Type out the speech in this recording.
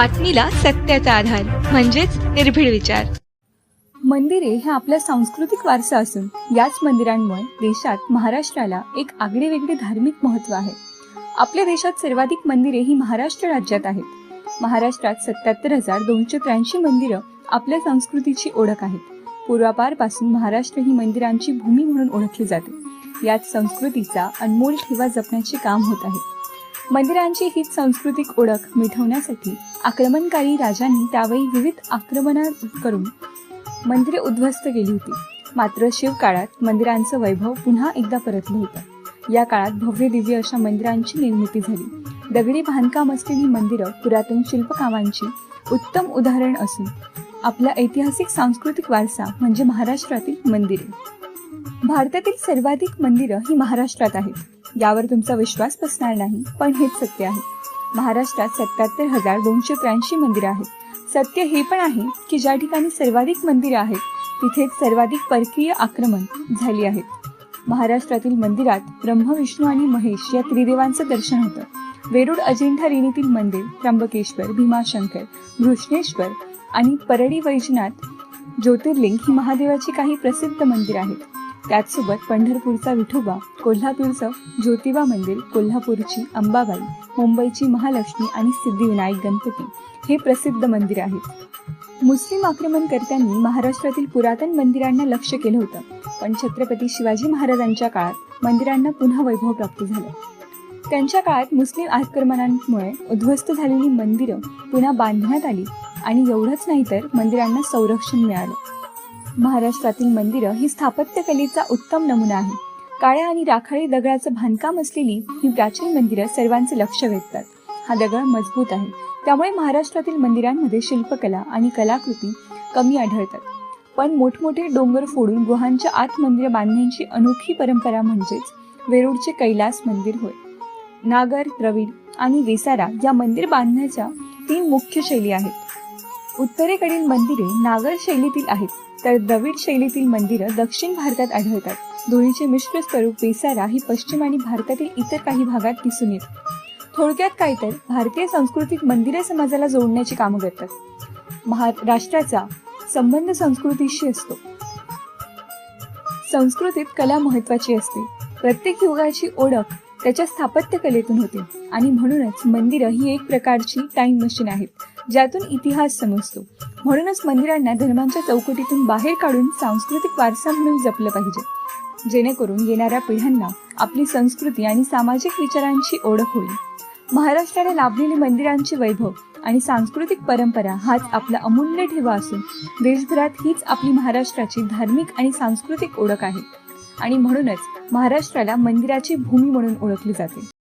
बातमीला सत्याचा आधार म्हणजेच निर्भीड विचार. मंदिरे हे आपला सांस्कृतिक वारसा असून याच मंदिरांमुळे देशात महाराष्ट्राला एक आगळेवेगळे धार्मिक महत्त्व आहे. आपल्या देशात सर्वाधिक मंदिरे ही महाराष्ट्र राज्यात आहेत. महाराष्ट्रात सत्याहत्तर हजार दोनशे त्र्याऐंशी मंदिरं आपल्या संस्कृतीची ओळख आहेत. पूर्वापारपासून महाराष्ट्र ही मंदिरांची भूमी म्हणून ओळखली जाते. यात संस्कृतीचा अनमोल ठेवा जपण्याचे काम होत आहे. मंदिरांची हीच सांस्कृतिक ओळख मिठवण्यासाठी आक्रमणकारी राजांनी त्यावेळी विविध आक्रमणा करून मंदिरे उद्ध्वस्त केली होती. मात्र शिवकाळात मंदिरांचं वैभव पुन्हा एकदा परतलं होतं. या काळात भव्य दिव्य अशा मंदिरांची निर्मिती झाली. दगडी बांधकाम असलेली मंदिरं पुरातन शिल्पकामांची उत्तम उदाहरण असून आपला ऐतिहासिक सांस्कृतिक वारसा म्हणजे महाराष्ट्रातील मंदिरे. भारतातील सर्वाधिक मंदिरं ही महाराष्ट्रात आहेत. यावर तुमचा विश्वास बसणार नाही पण हेच सत्य आहे. महाराष्ट्रात सत्याहत्तर हजार दोनशे त्र्याऐंशी मंदिरं आहेत. सत्य हे पण आहे की ज्या ठिकाणी सर्वाधिक मंदिरं आहेत तिथेच सर्वाधिक परकीय आक्रमण झाली आहेत. महाराष्ट्रातील मंदिरात ब्रह्म विष्णू आणि महेश या त्रिदेवांचं दर्शन होतं. वेरूळ अजिंठा रेणीतील मंदिर त्र्यंबकेश्वर भीमाशंकर घृष्णेश्वर आणि परळी वैजनाथ ज्योतिर्लिंग ही महादेवाची काही प्रसिद्ध मंदिर आहेत. त्याचसोबत पंढरपूरचा विठोबा कोल्हापूरचं ज्योतिबा मंदिर कोल्हापूरची अंबाबाई मुंबईची महालक्ष्मी आणि सिद्धिविनायक गणपती. हे प्रसिद्ध मंदिर आहेत. मुस्लिम आक्रमणकर्त्यांनी महाराष्ट्रातील पुरातन मंदिरांना लक्ष केलं होतं. पण छत्रपती शिवाजी महाराजांच्या काळात मंदिरांना पुन्हा वैभव प्राप्त झालं. त्यांच्या काळात मुस्लिम आक्रमणांमुळे उद्ध्वस्त झालेली मंदिरं पुन्हा बांधण्यात आली आणि एवढंच नाही तर मंदिरांना संरक्षण मिळालं. महाराष्ट्रातील मंदिरं ही स्थापत्यकलेचा उत्तम नमुना आहे काळ्या आणि राखाडी दगडाचं बांधकाम असलेली ही प्राचीन मंदिरं सर्वांचे लक्ष वेधतात. हा दगड मजबूत आहे. त्यामुळे महाराष्ट्रातील मंदिरांमध्ये शिल्पकला आणि कलाकृती कमी आढळतात. पण मोठमोठे डोंगर फोडून गुहांच्या आत मंदिर बांधण्याची अनोखी परंपरा म्हणजेच वेरूळचे कैलास मंदिर होय. नागर द्रविड आणि वेसारा या मंदिर बांधण्याच्या तीन मुख्य शैली आहेत. उत्तरेकडील मंदिरे नागर शैलीतील आहेत तर द्रविड शैलीतील मंदिरं दक्षिण भारतात आढळतात. दोन्हीचे मिश्र स्वरूप बेसारा ही पश्चिम आणि भारतातील इतर काही भागात दिसून येत. थोडक्यात काय तर भारतीय सांस्कृतिक मंदिरे समाजाला जोडण्याची कामं करतात. महाराष्ट्राचा संबंध संस्कृतीशी असतो. संस्कृतीत कला महत्वाची असते. प्रत्येक युगाची ओळख त्याच्या स्थापत्यकलेतून होते. आणि म्हणूनच मंदिरं ही एक प्रकारची टाईम मशीन आहेत ज्यातून इतिहास समजतो. म्हणूनच मंदिरांना धर्मांच्या चौकटीतून बाहेर काढून सांस्कृतिक वारसा म्हणून जपलं पाहिजे. जेणेकरून येणाऱ्या पिढ्यांना आपली संस्कृती आणि सामाजिक विचारांची ओळख होईल. महाराष्ट्राला लाभलेली मंदिरांची वैभव आणि सांस्कृतिक परंपरा हाच आपला अमूल्य ठेवा असून देशभरात हीच आपली महाराष्ट्राची धार्मिक आणि सांस्कृतिक ओळख आहे. आणि म्हणूनच महाराष्ट्राला मंदिराची भूमी म्हणून ओळखली जाते.